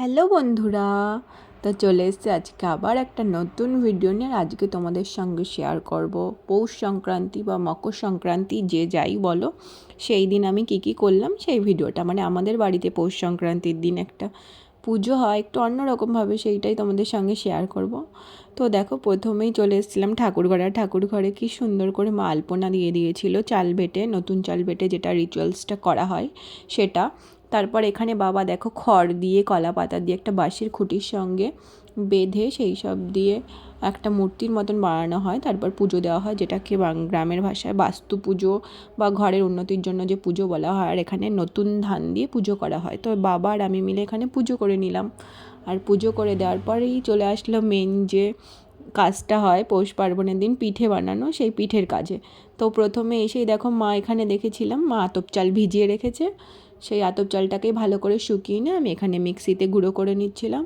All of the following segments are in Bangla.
হ্যালো বন্ধুরা, তো চলে এসছে আজকে আবার একটা নতুন ভিডিও নিয়ে আজকে তোমাদের সঙ্গে শেয়ার করব। পৌষ সংক্রান্তি বা মকর সংক্রান্তি যে যাই বলো, সেই দিন আমি কি কি করলাম, সেই ভিডিওটা মানে আমাদের বাড়িতে পৌষ সংক্রান্তির দিন একটা পুজো হয়, একটু অন্যরকমভাবে সেইটাই তোমাদের সঙ্গে শেয়ার করব। তো দেখো, প্রথমেই চলে এসেছিলাম ঠাকুরঘরে। আর ঠাকুর ঘরে কি সুন্দর করে মা আলপনা দিয়ে দিয়েছিল চাল বেটে, নতুন চাল বেটে যেটা রিচুয়ালসটা করা হয়, সেটা। তারপর এখানে বাবা দেখো খড় দিয়ে কলা পাতা দিয়ে, একটা বাঁশের খুঁটির সঙ্গে বেঁধে সেই সব দিয়ে একটা মূর্তির মতন বানানো হয়। তারপর পুজো দেওয়া হয়, যেটাকে গ্রামের ভাষায় বাস্তু পুজো বা ঘরের উন্নতির জন্য যে পুজো বলা হয়। আর এখানে নতুন ধান দিয়ে পুজো করা হয়। তো বাবা আর আমি মিলে এখানে পুজো করে নিলাম। আর পুজো করে দেওয়ার পরেই চলে আসলো মেন যে কাজটা হয়, পৌষ পার্বণের দিন পিঠে বানানো, সেই পিঠের কাজে। তো প্রথমে এসেই দেখো মা এখানে দেখেছিলাম, মা আতপ চাল ভিজিয়ে রেখেছে। সেই আতপ চালটাকে ভালো করে শুকিয়ে নিয়ে আমি এখানে মিক্সিতে গুঁড়ো করে নিচ্ছিলাম।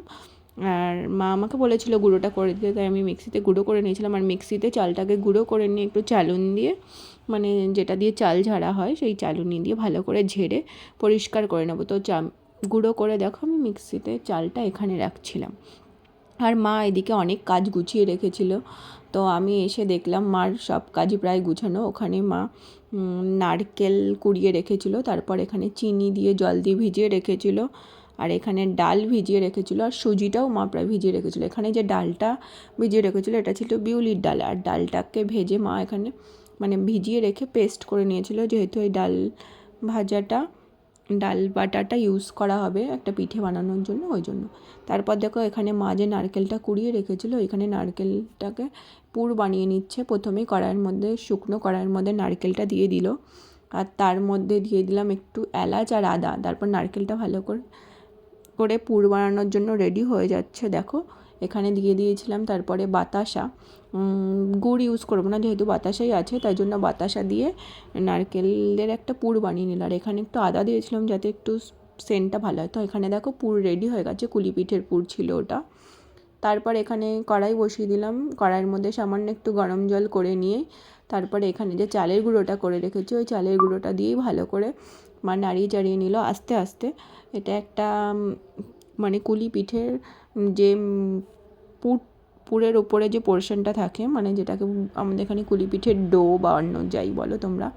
আর মা আমাকে বলেছিল গুঁড়োটা করে দিতে, তাই আমি মিক্সিতে গুঁড়ো করে নিয়েছিলাম। আর মিক্সিতে চালটাকে গুঁড়ো করে নিয়ে একটু চালুন দিয়ে মানে যেটা দিয়ে চাল ঝাড়া হয়, সেই চালুনি দিয়ে ভালো করে ঝেড়ে পরিষ্কার করে নেব। তো চা, গুঁড়ো করে দেখো, আমি মিক্সিতে চালটা এখানে রাখছিলাম। আর মা এদিকে অনেক কাজ গুছিয়ে রেখেছিল। তো আমি এসে দেখলাম মার সব কাজই প্রায় গুছানো। ওখানে মা নারকেল কুড়িয়ে রেখেছিল, তারপর এখানে চিনি দিয়ে জল দিয়ে ভিজিয়ে রেখেছিল, আর এখানে ডাল ভিজিয়ে রেখেছিল, আর সুজিটাও মা প্রায় ভিজিয়ে রেখেছিল। এখানে যে ডালটা ভিজিয়ে রেখেছিল, এটা ছিল বিউলির ডাল, আর ডালটাকে ভেজে মা এখানে মানে ভিজিয়ে রেখে পেস্ট করে নিয়েছিল, যেহেতু এই ডাল ভাজাটা ডাল বাটাটা ইউজ করা হবে একটা পিঠে বানানোর জন্য, ওই জন্য। তারপর দেখো এখানে মা যে নারকেলটা কুড়িয়ে রেখেছিলো, এখানে নারকেলটাকে পুর বানিয়ে নিচ্ছে। প্রথমেই কড়াইয়ের মধ্যে, শুকনো কড়াইয়ের মধ্যে নারকেলটা দিয়ে দিল। আর তার মধ্যে দিয়ে দিলাম একটু এলাচ আর আদা। তারপর নারকেলটা ভালো করে করে পুর বানানোর জন্য রেডি হয়ে যাচ্ছে, দেখো। এখানে দিয়ে দিয়েছিলাম, তারপরে বাতাসা। গুড় ইউজ করব না, যেহেতু বাতাসাই আছে, তাই জন্য বাতাসা দিয়ে নারকেলের একটা পুর বানিয়ে নিলাম। আর এখানে একটু আদা দিয়েছিলাম যাতে একটু সেন্টটা ভালো হয়। তো এখানে দেখো পুর রেডি হয়ে গেছে, কুলিপিঠের পুর ছিল ওটা। তারপর এখানে কড়াই বসিয়ে দিলাম। কড়াইয়ের মধ্যে সামান্য একটু গরম জল করে নিয়ে, তারপরে এখানে যে চালের গুঁড়োটা করে রেখেছি, ওই চালের গুঁড়োটা দিয়েই ভালো করে মা নাড়িয়ে চাড়িয়ে নিল আস্তে আস্তে। এটা একটা মানে কুলি পিঠের যে পুর, পুরের ওপরে যে পোর্শনটা থাকে মানে যেটাকে আমাদের এখানে কুলি পিঠের ডো বা অন্য যাই বলো তোমরা,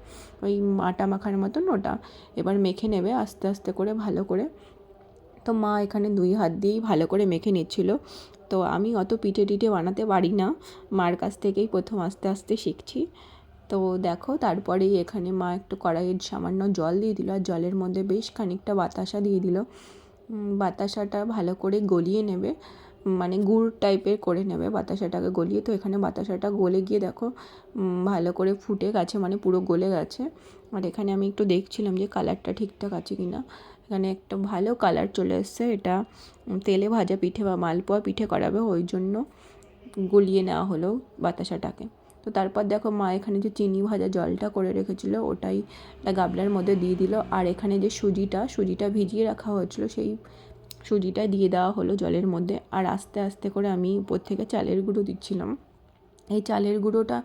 ওই আটা মাখার মতন ওটা এবার মেখে নেবে আস্তে আস্তে করে ভালো করে। তো মা এখানে দুই হাত দিয়েই ভালো করে মেখে নিচ্ছিল। তো আমি অত পিঠে টিঠে বানাতে পারি না, মার কাছ থেকেই প্রথম আস্তে আস্তে শিখছি। তো দেখো তারপরেই এখানে মা একটু কড়াইয়ের সামান্য জল দিয়ে দিল, আর জলের মধ্যে বেশ খানিকটা বাতাসা দিয়ে দিল। বাতাসাটা ভালো করে গলিয়ে নেবে মানে গুড় টাইপের করে নেবে বাতাসাটাকে গলিয়ে। তো এখানে বাতাসাটা গলে গিয়ে দেখো ভালো করে ফুটে গেছে মানে পুরো গলে গেছে। আর এখানে আমি একটু দেখছিলাম যে কালারটা ঠিকঠাক আছে কি না। এখানে একটা ভালো কালার চলে এসছে, এটা তেলে ভাজা পিঠে বা মালপোয়া পিঠে করাবে, ওই জন্য গলিয়ে নেওয়া হলো বাতাসাটাকে। তো তারপর দেখো মা এখানে যে চিনি ভাজা জলটা করে রেখেছিল, ওটাই গাবলার মধ্যে দিয়ে দিল। আর এখানে যে সুজিটা সুজিটা ভিজিয়ে রাখা হয়েছিল, সেই সুজিটা দিয়ে দেওয়া হলো জলের মধ্যে। আর আস্তে আস্তে করে আমি উপর থেকে চালের গুঁড়ো দিচ্ছিলাম। এই চালের গুঁড়োটা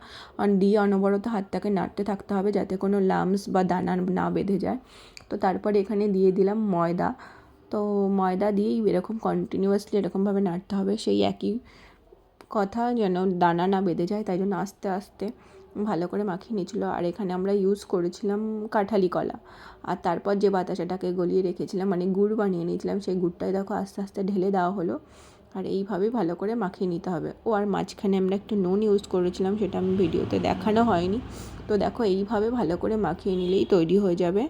দিয়ে অনবরত হাতটাকে নাড়তে থাকতে হবে যাতে কোনো লামস বা দানা না বেঁধে যায়। তো তারপরে এখানে দিয়ে দিলাম ময়দা। তো ময়দা দিয়েই এরকম কন্টিনিউয়াসলি এরকমভাবে নাড়তে হবে, সেই একই কথা যেন দানা না বেঁধে যায়, তাই জন্য আস্তে আস্তে ভালো করে মাখিয়ে নিয়েছিলো। আর এখানে আমরা ইউজ করেছিলাম কাঁঠালি কলা। আর তারপর যে বাতাসাটাকে গলিয়ে রেখেছিলাম মানে গুড় বানিয়ে নিয়েছিলাম, সেই গুড়টাই দেখো আস্তে আস্তে ঢেলে দেওয়া হলো। আর এইভাবেই ভালো করে মাখিয়ে নিতে হবে। ও আর মাঝখানে আমরা একটু নুন ইউজ করেছিলাম, সেটা আমি ভিডিওতে দেখানো হয়নি। তো দেখো এইভাবে ভালো করে মাখিয়ে নিলেই তৈরি হয়ে যাবে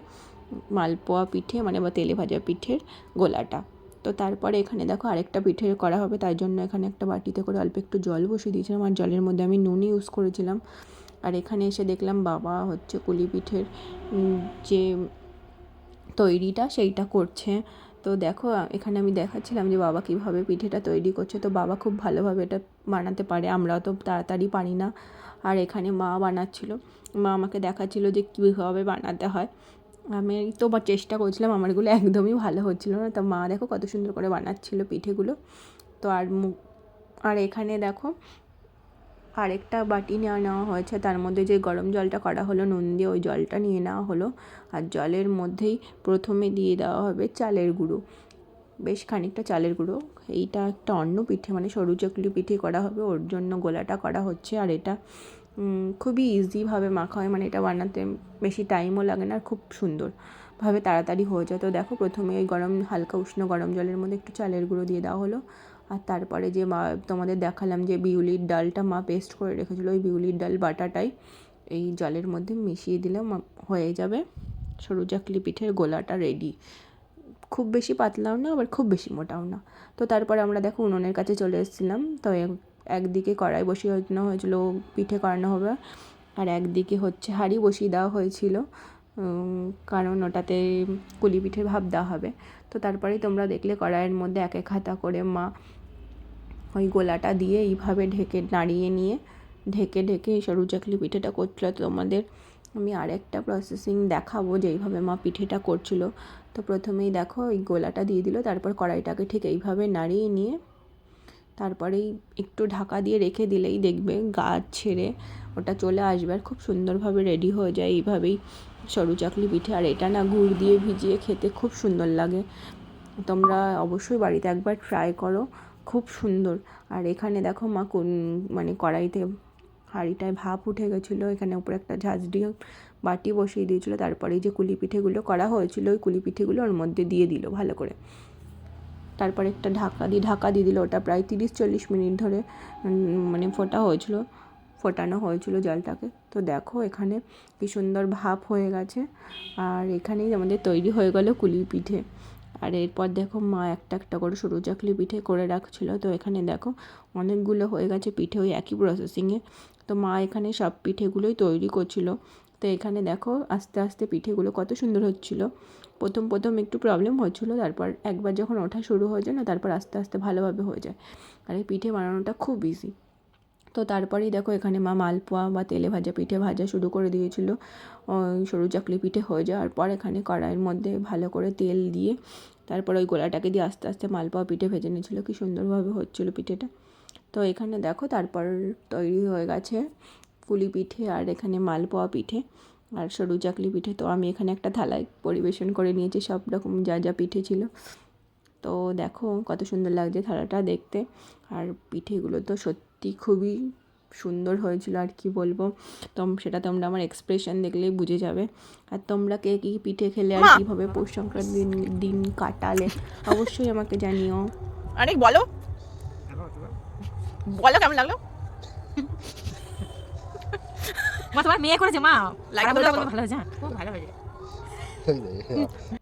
মালপোয়া পিঠে মানে বা তেলে ভাজা পিঠের গোলাটা। তো তারপরে এখানে দেখো আরেকটা পিঠে করা হবে, তাই জন্য এখানে একটা বাটিতে করে অল্প একটু জল বসিয়ে দিয়েছিলাম। আর জলের মধ্যে আমি নুন ইউজ করেছিলাম। আর এখানে এসে দেখলাম বাবা হচ্ছে কুলি পিঠের যে তৈরিটা সেইটা করছে। তো দেখো, এখানে আমি দেখাচ্ছিলাম যে বাবা কীভাবে পিঠেটা তৈরি করছে। তো বাবা খুব ভালোভাবে এটা বানাতে পারে আমরা তো তাড়াতাড়ি পারি না। আর এখানে মা বানাচ্ছিল। মা আমাকে দেখাচ্ছিল যে কীভাবে বানাতে হয়। আমি তো বা চেষ্টা করছিলাম, আমারগুলো একদমই ভালো হচ্ছিল না। তো মা দেখো কত সুন্দর করে বানাচ্ছিল পিঠেগুলো। তো আর আর এখানে দেখো আরেকটা বাটি নেওয়া নেওয়া হয়েছে। তার মধ্যে যে গরম জলটা করা হলো, নুন দিয়ে ওই জলটা নিয়ে নেওয়া হলো। আর জলের মধ্যেই প্রথমে দিয়ে দেওয়া হবে চালের গুঁড়ো। বেশ খানিকটা চালের গুঁড়ো। এইটা একটা অন্য পিঠে মানে সরু চকলি পিঠে করা হবে। ওর জন্য গোলাটা করা হচ্ছে। আর এটা খুবই ইজিভাবে মাখা হয় মানে এটা বানাতে বেশি টাইমও লাগে না আর খুব সুন্দরভাবে তাড়াতাড়ি হয়ে যায়। তো দেখো প্রথমে ওই গরম, হালকা উষ্ণ গরম জলের মধ্যে একটু চালের গুঁড়ো দিয়ে দেওয়া হলো। আর তারপরে যে মা, তোমাদের দেখালাম যে বিউলির ডালটা মা পেস্ট করে রেখেছিলো, ওই বিউলির ডাল বাটাটাই এই জলের মধ্যে মিশিয়ে দিলে হয়ে যাবে। সরু চাকলি পিঠের গোলাটা রেডি খুব বেশি পাতলাও না, আবার খুব বেশি মোটাও না। তো তারপরে আমরা দেখো উনুনের কাছে চলে এসেছিলাম। তো একদিকে কড়াই বসিয়ে হয়েছিল পিঠে করানো হবে। আর একদিকে হচ্ছে হাঁড়ি বসিয়ে দেওয়া হয়েছিল কারণ ওটাতে কুলি পিঠের ভাব দেওয়া হবে। তো তারপরেই তোমরা দেখলে কড়াইয়ের মধ্যে এক এক হাতা করে মা ওই গোলাটা দিয়ে এইভাবে ঢেকে নাড়িয়ে নিয়ে, ঢেকে ঢেকে এই সরু চাকলি পিঠেটা করছিল। তোমাদের আমি আরেকটা প্রসেসিং দেখাবো যে এইভাবে মা পিঠেটা করছিল। তো প্রথমেই দেখো ওই গোলাটা দিয়ে দিল, তারপর কড়াইটাকে ঠিক এইভাবে নাড়িয়ে নিয়ে তারপরেই একটু ঢাকা দিয়ে রেখে দিলেই দেখবে গাছ ছেড়ে ওটা চলে আসবে আর খুব সুন্দরভাবে রেডি হয়ে যায় এইভাবেই সরু চাকলি পিঠে। আর এটা না গুড় দিয়ে ভিজিয়ে খেতে খুব সুন্দর লাগে। তোমরা অবশ্যই বাড়িতে একবার ট্রাই করো, খুব সুন্দর। আর এখানে দেখো মা কোন মানে কড়াইতে হাঁড়িটায় ভাপ উঠে গেছিল, এখানে উপরে একটা ঝাঁঝরি বাটি বসিয়ে দিয়েছিলো, তারপরে যে কুলি পিঠেগুলো করা হয়েছিল, ওই কুলি পিঠেগুলো ওর মধ্যে দিয়ে দিল ভালো করে। তারপরে একটা ঢাকা দিয়ে ঢাকা দিয়ে দিল ওটা প্রায় তিরিশ চল্লিশ মিনিট ধরে মানে ফোটা হয়েছিল, ফোটানো হয়েছিল জলটাকে। তো দেখো এখানে কি সুন্দর ভাপ হয়ে গেছে। আর এখানেই আমাদের তৈরি হয়ে গেল কুলি পিঠে। আর এরপর দেখো মা একটা একটা করে সরু চাকলি পিঠে করে রাখছিল। তো এখানে দেখো অনেকগুলো হয়ে গেছে পিঠে ওই একই প্রসেসিংয়ে তো মা এখানে সব পিঠেগুলোই তৈরি করছিল। তো এখানে দেখো আস্তে আস্তে পিঠেগুলো কত সুন্দর হচ্ছিল। প্রথম প্রথম একটু প্রবলেম হচ্ছিল, তারপর একবার যখন ওঠা শুরু হয়ে যায় না, তারপর আস্তে আস্তে ভালোভাবে হয়ে যায়। আর এই পিঠে বানানোটা খুব ইজি তো তারপরেই দেখো এখানে মা মালপোয়া বা তেলে ভাজা পিঠে ভাজা শুরু করে দিয়েছিল। সরু চাকলি পিঠে হয়ে যাওয়ার পর এখানে কড়াইয়ের মধ্যে ভালো করে তেল দিয়ে তারপর ওই গোলাটাকে দিয়ে আস্তে আস্তে মালপোয়া পিঠে ভেজে নিয়েছিল। কি সুন্দরভাবে হচ্ছিল পিঠেটা। তো এখানে দেখো তারপর তৈরি হয়ে গেছে পুলি পিঠে আর এখানে মালপোয়া পিঠে আর সরু চাকলি পিঠে। তো আমি এখানে একটা থালায় পরিবেশন করে নিয়েছি সব রকম যা যা পিঠে ছিল। তো দেখো কত সুন্দর লাগছে থালাটা দেখতে। আর পিঠেগুলো তো সত্যি খুবই সুন্দর হয়েছিল আর কি বলব। তোম সেটা তোমরা আমার এক্সপ্রেশন দেখলেই বুঝে যাবে। আর তোমরা কে কী পিঠে খেলে আর কীভাবে পৌষ সংক্রান্তির দিন দিন কাটালে অবশ্যই আমাকে জানিও। অনেক বলো। বলো কেমন লাগল? মা তোমার মেয়ে করেছে মা। দেখো। ভালো হ্যাঁ, খুব ভালো হয়ে যায়